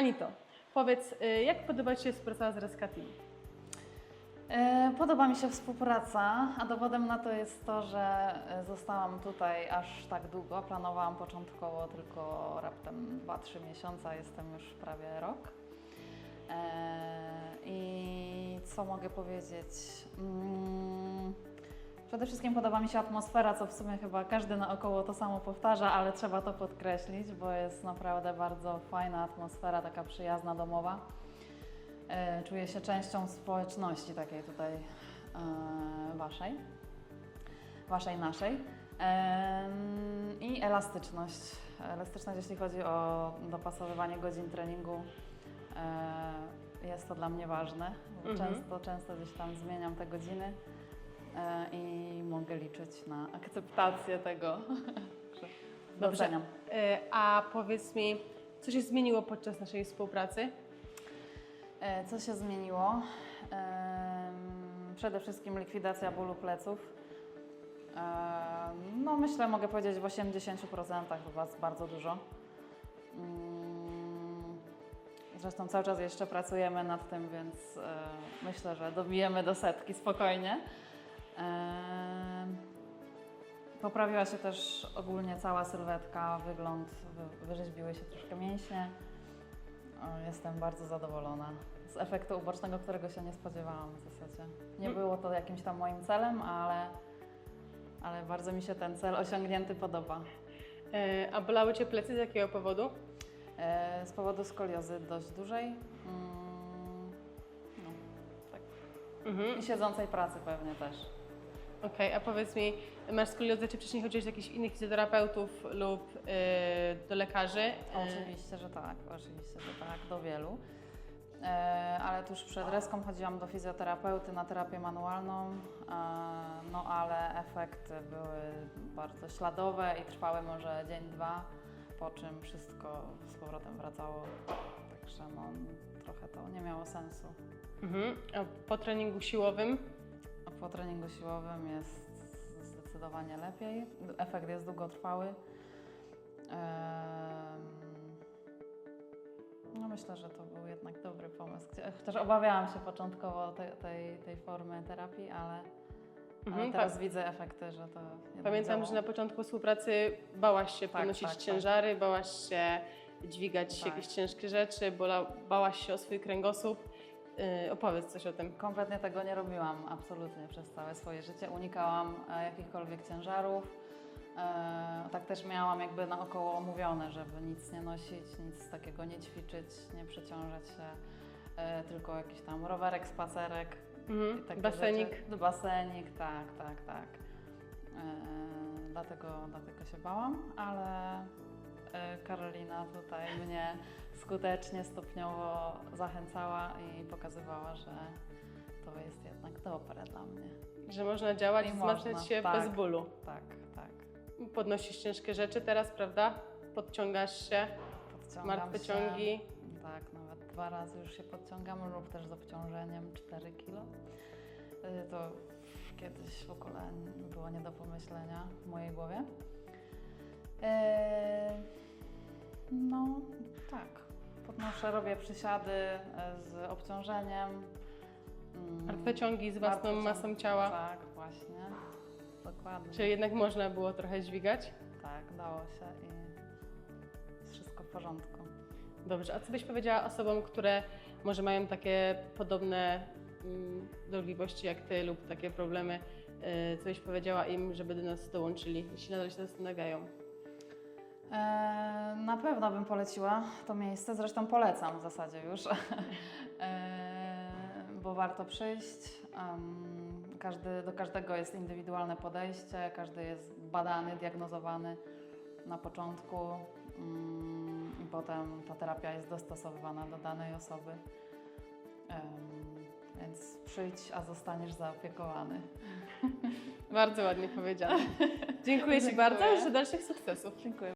Anito, powiedz, y, jak podoba Ci się współpraca z Reska Team? E, Podoba mi się współpraca, a dowodem na to jest to, że e, zostałam tutaj aż tak długo. Planowałam początkowo tylko raptem 2-3 miesiące, a jestem już prawie rok. E, I co mogę powiedzieć? Przede wszystkim podoba mi się atmosfera, co w sumie chyba każdy naokoło to samo powtarza, ale trzeba to podkreślić, bo jest naprawdę bardzo fajna atmosfera, taka przyjazna, domowa. E, Czuję się częścią społeczności takiej tutaj e, waszej, waszej, naszej. Em, I elastyczność. Elastyczność, jeśli chodzi o dopasowywanie godzin treningu, e, jest to dla mnie ważne. Mhm. Często, często gdzieś tam zmieniam te godziny e, i mogę liczyć na akceptację tego. Dobrze. doceniam. Y, A powiedz mi, co się zmieniło podczas naszej współpracy? E, Co się zmieniło? Przede wszystkim likwidacja bólu pleców. No myślę, mogę powiedzieć w 80% chyba bardzo dużo. Mm, Zresztą cały czas jeszcze pracujemy nad tym, więc e, myślę, że dobijemy do setki spokojnie. Poprawiła się też ogólnie cała sylwetka, wygląd, wy- wyrzeźbiły się troszkę mięśnie. Jestem bardzo zadowolona z efektu ubocznego, którego się nie spodziewałam w zasadzie. Nie Mm. było to jakimś tam moim celem, ale, ale bardzo mi się ten cel osiągnięty podoba. Y, A bolały Cię plecy z jakiego powodu? E, z powodu skoliozy dość dużej. Mm, no, tak. Mhm. I siedzącej pracy pewnie też. Okej, a powiedz mi, masz skoliozę, czy wcześniej chodziłeś do jakichś innych fizjoterapeutów lub y, do lekarzy? Y, Oczywiście, że tak, oczywiście, że tak, do wielu. E, ale tuż przed reską chodziłam do fizjoterapeuty na terapię manualną, e, no ale efekty były bardzo śladowe i trwały może dzień, dwa, po czym wszystko z powrotem wracało. Także no, trochę to nie miało sensu. Mhm. A po treningu siłowym? Po treningu siłowym jest zdecydowanie lepiej. Efekt jest długotrwały. No myślę, że to był jednak dobry pomysł. Chociaż obawiałam się początkowo te, tej, tej formy terapii, ale, ale Mhm, teraz pa- widzę efekty, że to Pamiętam, działa. że na początku współpracy bałaś się Tak, ponosić tak, tak. ciężary, bałaś się dźwigać Tak. jakieś ciężkie rzeczy, bola, bałaś się o swój kręgosłup. Yy, opowiedz coś o tym. Kompletnie tego nie robiłam absolutnie przez całe swoje życie. Unikałam e, jakichkolwiek ciężarów. E, tak też miałam jakby naokoło omówione, żeby nic nie nosić, nic takiego nie ćwiczyć, nie przeciążać się, e, tylko jakiś tam rowerek, spacerek. Mhm. takie Basenik. Rzeczy. Basenik, tak, tak, tak. Dlatego, dlatego się bałam, ale Karolina tutaj mnie skutecznie, stopniowo zachęcała i pokazywała, że to jest jednak dobre dla mnie. Że można działać, I wzmacniać się tak. bez bólu. Tak, tak. Podnosisz ciężkie rzeczy teraz, prawda? Podciągasz się, Podciągam martwe się. ciągi. Tak, nawet dwa razy już się podciągam lub też z obciążeniem 4 kg. Y, To kiedyś w ogóle było nie do pomyślenia w mojej głowie. Podnoszę, robię przysiady e, z obciążeniem. Mm, Martwe ciągi z własną masą ciała. Tak, właśnie. Dokładnie. Czy jednak można było trochę dźwigać? Tak, dało się i jest wszystko w porządku. Dobrze, a co byś powiedziała osobom, które może mają takie podobne mm, dolegliwości jak ty lub takie problemy? Yy, co byś powiedziała im, żeby do nas dołączyli, jeśli nadal się zastanawiają? E, Na pewno bym poleciła to miejsce, zresztą polecam w zasadzie już, E, bo warto przyjść. Każdy, do każdego jest indywidualne podejście, każdy jest badany, diagnozowany na początku mm, i potem ta terapia jest dostosowywana do danej osoby. Więc przyjdź, a zostaniesz zaopiekowany. Bardzo ładnie powiedziane. Dziękuję Ci bardzo i życzę dalszych sukcesów. Dziękuję.